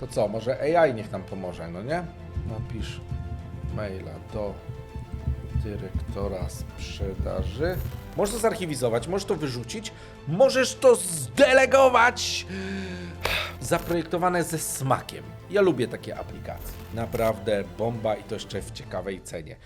To co, może AI niech nam pomoże, no nie? Napisz maila do dyrektora sprzedaży. Możesz to zarchiwizować, możesz to wyrzucić, możesz to zdelegować. Zaprojektowane ze smakiem. Ja lubię takie aplikacje. Naprawdę bomba i to jeszcze w ciekawej cenie.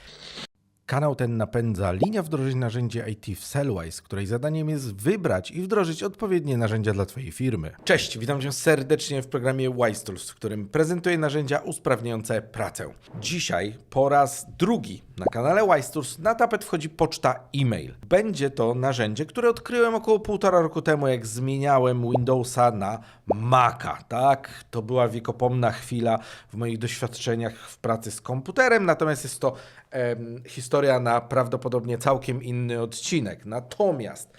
Kanał ten napędza linia wdrożeń narzędzi IT w Sellwise, której zadaniem jest wybrać i wdrożyć odpowiednie narzędzia dla Twojej firmy. Cześć, witam Cię serdecznie w programie Wise Tools, w którym prezentuję narzędzia usprawniające pracę. Dzisiaj po raz drugi na kanale Wise Tools na tapet wchodzi poczta e-mail. Będzie to narzędzie, które odkryłem około półtora roku temu, jak zmieniałem Windowsa na Maca. Tak, to była wiekopomna chwila w moich doświadczeniach w pracy z komputerem, natomiast jest to historia na prawdopodobnie całkiem inny odcinek. Natomiast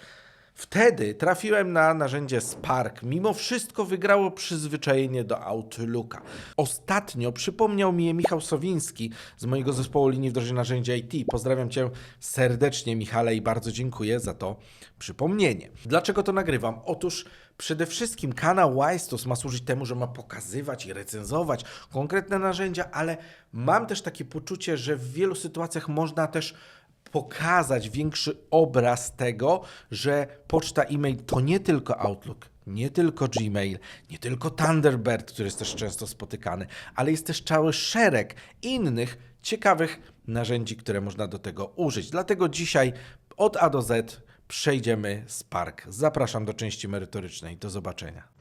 wtedy trafiłem na narzędzie Spark. Mimo wszystko wygrało przyzwyczajenie do Outlooka. Ostatnio przypomniał mi je Michał Sowiński z mojego zespołu linii wdrożeń narzędzia IT. Pozdrawiam Cię serdecznie, Michale, i bardzo dziękuję za to przypomnienie. Dlaczego to nagrywam? Otóż Przede wszystkim kanał Wistos ma służyć temu, że ma pokazywać i recenzować konkretne narzędzia, ale mam też takie poczucie, że w wielu sytuacjach można też pokazać większy obraz tego, że poczta e-mail to nie tylko Outlook, nie tylko Gmail, nie tylko Thunderbird, który jest też często spotykany, ale jest też cały szereg innych ciekawych narzędzi, które można do tego użyć. Dlatego dzisiaj od A do Z przejdziemy Spark. Zapraszam do części merytorycznej. Do zobaczenia.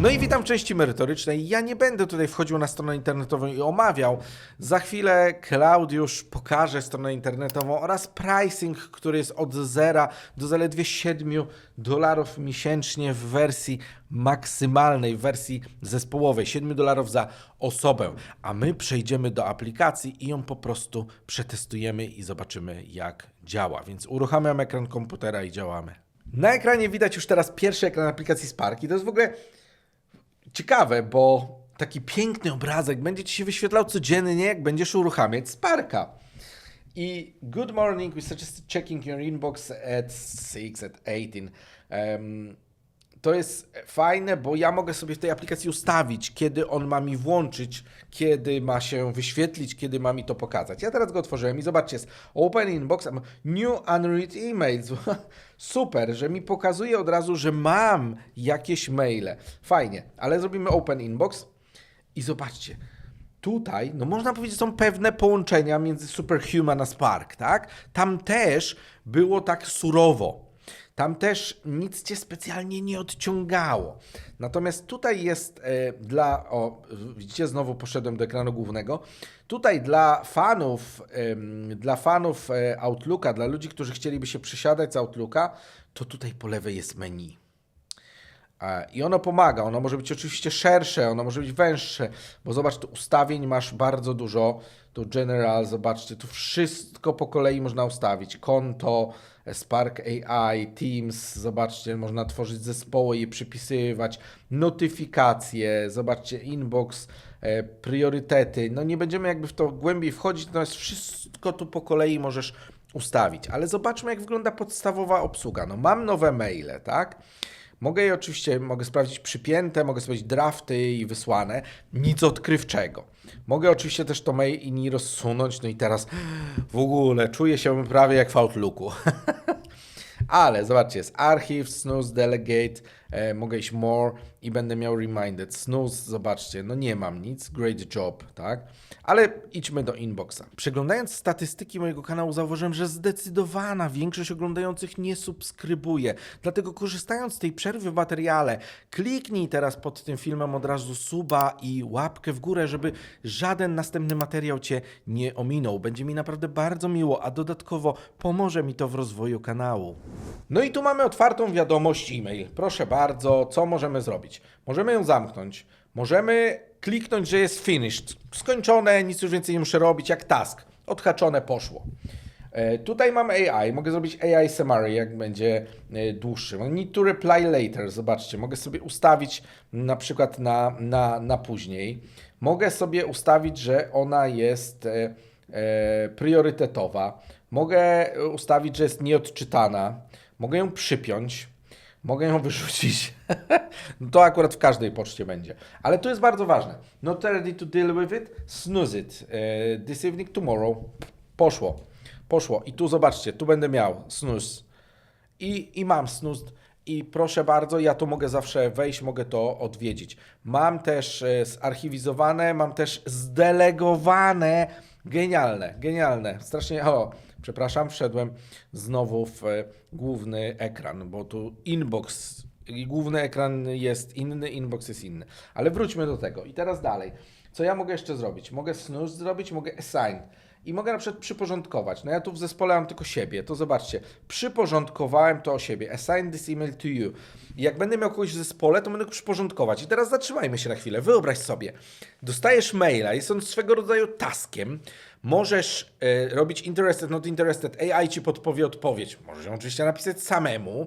No i witam w części merytorycznej. Ja nie będę tutaj wchodził na stronę internetową i omawiał. Za chwilę Klaudiusz pokaże stronę internetową oraz pricing, który jest od zera do zaledwie 7 dolarów miesięcznie w wersji maksymalnej, w wersji zespołowej. 7 dolarów za osobę. A my przejdziemy do aplikacji i ją po prostu przetestujemy i zobaczymy jak działa. Więc uruchamiam ekran komputera i działamy. Na ekranie widać już teraz pierwszy ekran aplikacji Spark i to jest w ogóle ciekawe, bo taki piękny obrazek będzie ci się wyświetlał codziennie, jak będziesz uruchamiać Sparka. I good morning, we suggest checking your inbox at 6, at 18. Um, to jest fajne, bo ja mogę sobie w tej aplikacji ustawić, kiedy on ma mi włączyć, kiedy ma się wyświetlić, kiedy ma mi to pokazać. Ja teraz go otworzyłem i zobaczcie, jest Open Inbox, New Unread Emails. Super, że mi pokazuje od razu, że mam jakieś maile. Fajnie, ale zrobimy Open Inbox i zobaczcie. Tutaj, no można powiedzieć, są pewne połączenia między Superhuman a Spark, tak? Tam też było tak surowo. Tam też nic cię specjalnie nie odciągało. Natomiast tutaj jest e, dla. O, widzicie, znowu poszedłem do ekranu głównego. Tutaj dla fanów, dla fanów e, Outlooka, dla ludzi, którzy chcieliby się przesiadać z Outlooka, to tutaj po lewej jest menu. I ono pomaga. Ono może być oczywiście szersze, ono może być węższe, bo zobacz, tu ustawień masz bardzo dużo. Tu General, zobaczcie, tu wszystko po kolei można ustawić. Konto, Spark AI, Teams, zobaczcie, można tworzyć zespoły, je przypisywać, notyfikacje, zobaczcie, inbox, e, priorytety. No nie będziemy jakby w to głębiej wchodzić, natomiast wszystko tu po kolei możesz ustawić. Ale zobaczmy, jak wygląda podstawowa obsługa. No mam nowe maile, tak? Mogę je oczywiście, mogę sprawdzić przypięte, mogę sprawdzić drafty i wysłane. Nic odkrywczego. Mogę oczywiście też to mail i nie rozsunąć, no i teraz w ogóle czuję się prawie jak w Outlooku. Ale zobaczcie, jest archive, snooze, delegate, e, mogę iść more i będę miał reminded. Snooze, zobaczcie, no nie mam nic, great job, tak? Ale idźmy do inboxa. Przeglądając statystyki mojego kanału zauważyłem, że zdecydowana większość oglądających nie subskrybuje. Dlatego korzystając z tej przerwy w materiale, kliknij teraz pod tym filmem od razu suba i łapkę w górę, żeby żaden następny materiał Cię nie ominął. Będzie mi naprawdę bardzo miło, a dodatkowo pomoże mi to w rozwoju kanału. No i tu mamy otwartą wiadomość e-mail. Proszę bardzo, co możemy zrobić? Możemy ją zamknąć. Możemy kliknąć, że jest finished. Skończone, nic już więcej nie muszę robić, jak task. Odhaczone poszło. E, Tutaj mam AI, mogę zrobić AI summary, jak będzie e, dłuższy. Need to reply later, zobaczcie, mogę sobie ustawić na przykład na, na, na później. Mogę sobie ustawić, że ona jest e, e, priorytetowa. Mogę ustawić, że jest nieodczytana. Mogę ją przypiąć. Mogę ją wyrzucić. no to akurat w każdej poczcie będzie. Ale to jest bardzo ważne. Not ready to deal with it, snooze it. E, this evening, tomorrow. Poszło. Poszło. I tu zobaczcie, tu będę miał snooze. I, I mam snooze. I proszę bardzo, ja tu mogę zawsze wejść, mogę to odwiedzić. Mam też e, zarchiwizowane, mam też zdelegowane. Genialne, genialne. Strasznie. O, przepraszam, wszedłem znowu w e, główny ekran, bo tu inbox. Główny ekran jest inny, inbox jest inny. Ale wróćmy do tego. I teraz dalej. Co ja mogę jeszcze zrobić? Mogę snooze zrobić, mogę assign. I mogę na przykład przyporządkować. No ja tu w zespole mam tylko siebie. To zobaczcie. Przyporządkowałem to o siebie. Assign this email to you. I jak będę miał kogoś w zespole, to będę go przyporządkować. I teraz zatrzymajmy się na chwilę. Wyobraź sobie. Dostajesz maila, jest on swego rodzaju taskiem. Możesz e, robić interested, not interested. AI ci podpowie odpowiedź. Możesz ją oczywiście napisać samemu.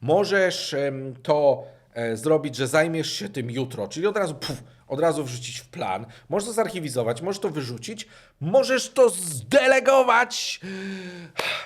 Możesz to e, zrobić, że zajmiesz się tym jutro, czyli od razu, puf, od razu wrzucić w plan. Możesz to zarchiwizować, możesz to wyrzucić, możesz to zdelegować,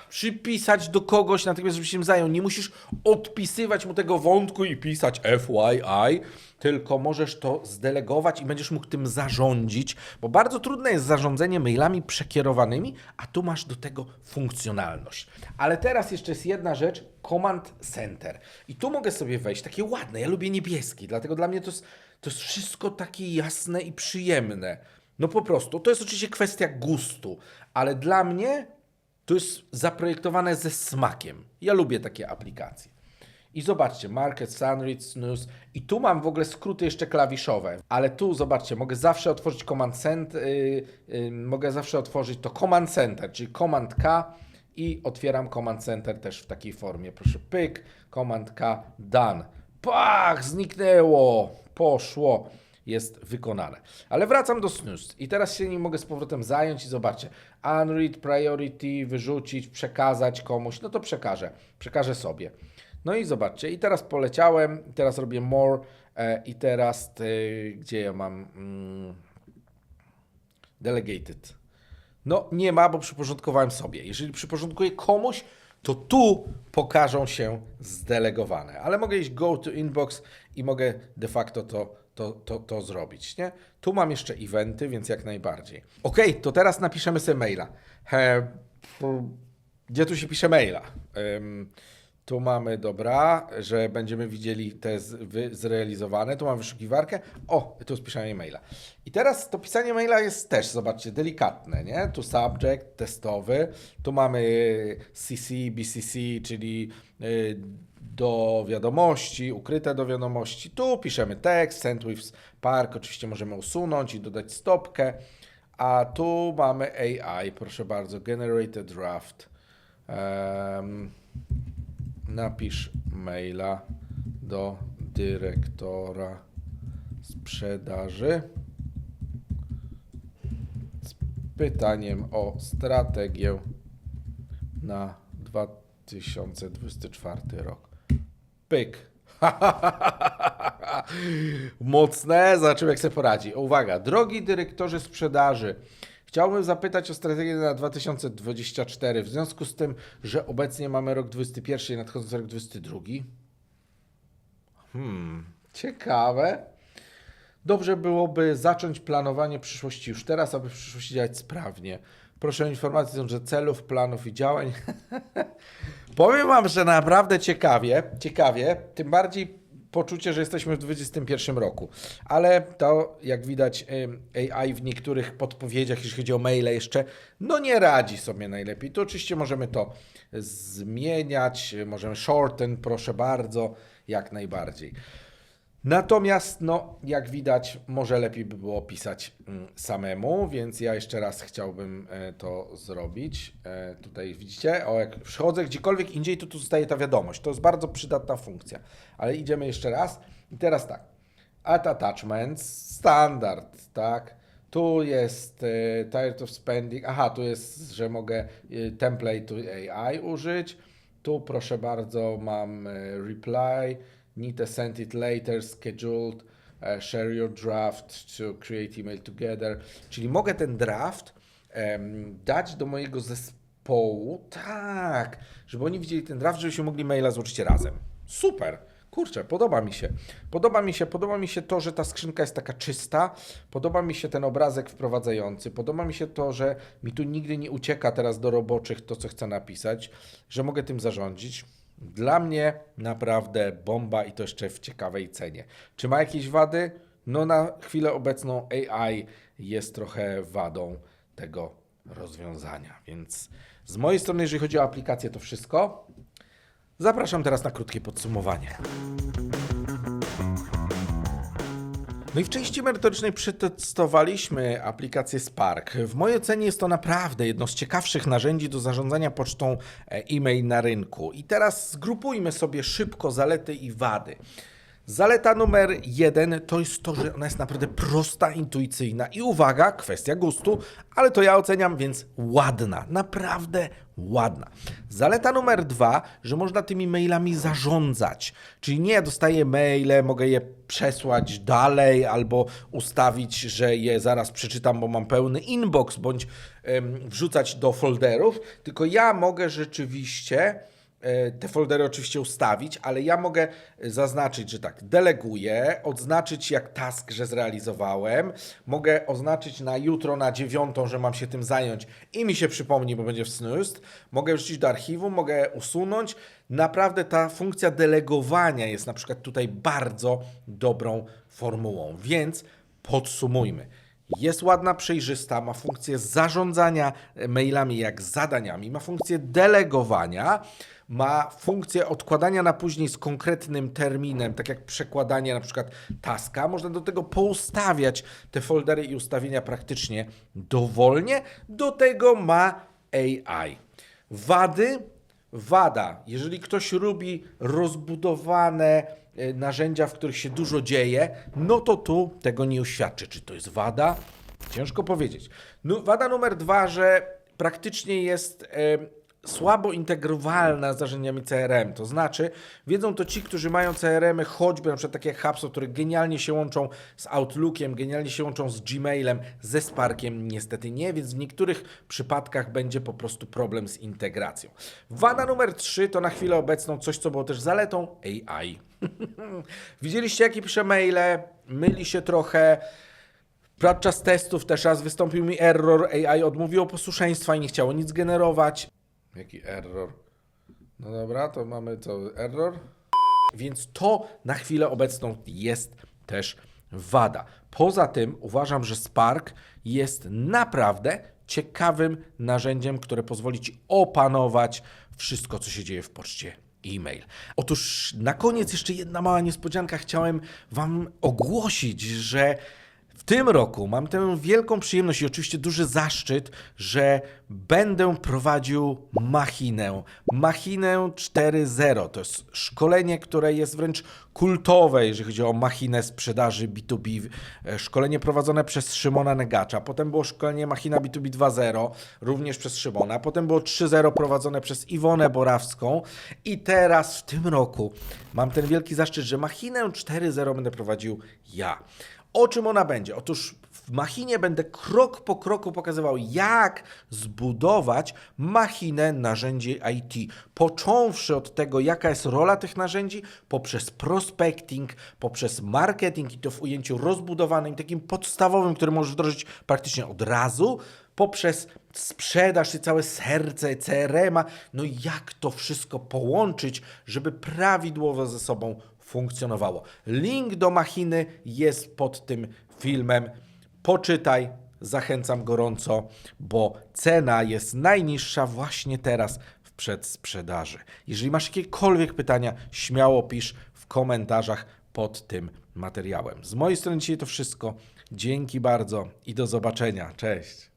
przypisać do kogoś, natychmiast żeby się tym zajął. Nie musisz odpisywać mu tego wątku i pisać FYI, tylko możesz to zdelegować i będziesz mógł tym zarządzić, bo bardzo trudne jest zarządzanie mailami przekierowanymi, a tu masz do tego funkcjonalność. Ale teraz jeszcze jest jedna rzecz, Command Center. I tu mogę sobie wejść, takie ładne, ja lubię niebieski, dlatego dla mnie to jest, to jest wszystko takie jasne i przyjemne. No po prostu, to jest oczywiście kwestia gustu, ale dla mnie to jest zaprojektowane ze smakiem. Ja lubię takie aplikacje. I zobaczcie, Market, Sunread, Snooze. I tu mam w ogóle skróty jeszcze klawiszowe. Ale tu, zobaczcie, mogę zawsze otworzyć Command Center, yy, yy, mogę zawsze otworzyć to Command Center, czyli Command K i otwieram Command Center też w takiej formie. Proszę, pyk, Command K, done. Pach, zniknęło, poszło jest wykonane. Ale wracam do snooze i teraz się nim mogę z powrotem zająć i zobaczcie. Unread, priority, wyrzucić, przekazać komuś, no to przekażę, przekażę sobie. No i zobaczcie, i teraz poleciałem, teraz robię more e, i teraz, e, gdzie ja mam mm, delegated. No nie ma, bo przyporządkowałem sobie. Jeżeli przyporządkuję komuś, to tu pokażą się zdelegowane. Ale mogę iść go to inbox i mogę de facto to, to, to, to zrobić. Nie? Tu mam jeszcze eventy, więc jak najbardziej. Ok, to teraz napiszemy sobie maila. He, gdzie tu się pisze maila? Ym, tu mamy, dobra, że będziemy widzieli te zrealizowane. Tu mam wyszukiwarkę. O, tu spiszemy e-maila. I teraz to pisanie maila jest też, zobaczcie, delikatne, nie? Tu subject, testowy. Tu mamy CC, BCC, czyli y, do wiadomości, ukryte do wiadomości. Tu piszemy tekst, send with spark. Oczywiście możemy usunąć i dodać stopkę. A tu mamy AI, proszę bardzo, generated draft. Em, napisz maila do dyrektora sprzedaży z pytaniem o strategię na 2024 rok. Pyk. Mocne, zobaczymy jak sobie poradzi. Uwaga, drogi dyrektorze sprzedaży, chciałbym zapytać o strategię na 2024 w związku z tym, że obecnie mamy rok 21 i nadchodzący rok 22. Hmm, ciekawe. Dobrze byłoby zacząć planowanie przyszłości już teraz, aby w przyszłości działać sprawnie. Proszę o informację, że celów, planów i działań. Powiem Wam, że naprawdę ciekawie, ciekawie, tym bardziej poczucie, że jesteśmy w XXI roku. Ale to, jak widać, AI w niektórych podpowiedziach, jeśli chodzi o maile jeszcze, no nie radzi sobie najlepiej. Tu oczywiście możemy to zmieniać, możemy shorten, proszę bardzo, jak najbardziej. Natomiast, no, jak widać, może lepiej by było pisać mm, samemu, więc ja jeszcze raz chciałbym e, to zrobić. E, tutaj widzicie, o, jak przychodzę gdziekolwiek indziej, to tu zostaje ta wiadomość. To jest bardzo przydatna funkcja. Ale idziemy jeszcze raz. I teraz tak. Add attachments, standard, tak. Tu jest e, tired of spending. Aha, tu jest, że mogę e, template AI użyć. Tu proszę bardzo, mam reply. Need to send it later, scheduled, uh, share your draft to create email together. Czyli mogę ten draft em, dać do mojego zespołu, tak, żeby oni widzieli ten draft, żebyśmy mogli maila złożyć razem. Super. Kurczę, podoba mi się. Podoba mi się, podoba mi się to, że ta skrzynka jest taka czysta. Podoba mi się ten obrazek wprowadzający. Podoba mi się to, że mi tu nigdy nie ucieka teraz do roboczych to, co chcę napisać, że mogę tym zarządzić. Dla mnie naprawdę bomba i to jeszcze w ciekawej cenie. Czy ma jakieś wady? No na chwilę obecną AI jest trochę wadą tego rozwiązania. Więc z mojej strony, jeżeli chodzi o aplikację, to wszystko. Zapraszam teraz na krótkie podsumowanie. No i w części merytorycznej przetestowaliśmy aplikację Spark. W mojej ocenie jest to naprawdę jedno z ciekawszych narzędzi do zarządzania pocztą e, e-mail na rynku. I teraz zgrupujmy sobie szybko zalety i wady. Zaleta numer jeden to jest to, że ona jest naprawdę prosta, intuicyjna. I uwaga, kwestia gustu, ale to ja oceniam, więc ładna, naprawdę ładna. Zaleta numer dwa, że można tymi mailami zarządzać, czyli nie dostaję maile, mogę je przesłać dalej albo ustawić, że je zaraz przeczytam, bo mam pełny inbox, bądź em, wrzucać do folderów, tylko ja mogę rzeczywiście te foldery oczywiście ustawić, ale ja mogę zaznaczyć, że tak, deleguję, odznaczyć jak task, że zrealizowałem, mogę oznaczyć na jutro, na dziewiątą, że mam się tym zająć i mi się przypomni, bo będzie w snooze, mogę wrzucić do archiwum, mogę usunąć. Naprawdę ta funkcja delegowania jest na przykład tutaj bardzo dobrą formułą, więc podsumujmy. Jest ładna, przejrzysta, ma funkcję zarządzania mailami jak zadaniami, ma funkcję delegowania, ma funkcję odkładania na później z konkretnym terminem, tak jak przekładanie na przykład taska. Można do tego poustawiać te foldery i ustawienia praktycznie dowolnie. Do tego ma AI. Wady Wada. Jeżeli ktoś lubi rozbudowane narzędzia, w których się dużo dzieje, no to tu tego nie uświadczy. Czy to jest wada? Ciężko powiedzieć. No, wada numer dwa, że praktycznie jest e, słabo integrowalna z narzędziami CRM. To znaczy, wiedzą to ci, którzy mają CRM-y, choćby na przykład takie jak HubSpot, które genialnie się łączą z Outlookiem, genialnie się łączą z Gmailem, ze Sparkiem niestety nie, więc w niektórych przypadkach będzie po prostu problem z integracją. Wada numer 3 to na chwilę obecną coś, co było też zaletą AI. Widzieliście, jakie pisze maile, myli się trochę, Podczas testów też raz wystąpił mi error, AI odmówiło posłuszeństwa i nie chciało nic generować. Jaki error? No dobra, to mamy co, error? Więc to na chwilę obecną jest też wada. Poza tym uważam, że Spark jest naprawdę ciekawym narzędziem, które pozwoli Ci opanować wszystko, co się dzieje w poczcie e-mail. Otóż na koniec jeszcze jedna mała niespodzianka. Chciałem Wam ogłosić, że w tym roku mam tę wielką przyjemność i oczywiście duży zaszczyt, że będę prowadził machinę. Machinę 4.0. To jest szkolenie, które jest wręcz kultowe, jeżeli chodzi o machinę sprzedaży B2B. E, Szkolenie prowadzone przez Szymona Negacza. Potem było szkolenie Machina B2B 2.0, również przez Szymona. Potem było 3.0 prowadzone przez Iwonę Borawską. I teraz w tym roku mam ten wielki zaszczyt, że Machinę 4.0 będę prowadził ja. O czym ona będzie? Otóż w machinie będę krok po kroku pokazywał, jak zbudować machinę narzędzi IT. Począwszy od tego, jaka jest rola tych narzędzi, poprzez prospecting, poprzez marketing i to w ujęciu rozbudowanym, takim podstawowym, który możesz wdrożyć praktycznie od razu, poprzez sprzedaż i całe serce CRM-a. No i jak to wszystko połączyć, żeby prawidłowo ze sobą funkcjonowało. Link do machiny jest pod tym filmem. Poczytaj, zachęcam gorąco, bo cena jest najniższa właśnie teraz w przedsprzedaży. Jeżeli masz jakiekolwiek pytania, śmiało pisz w komentarzach pod tym materiałem. Z mojej strony dzisiaj to wszystko. Dzięki bardzo i do zobaczenia. Cześć.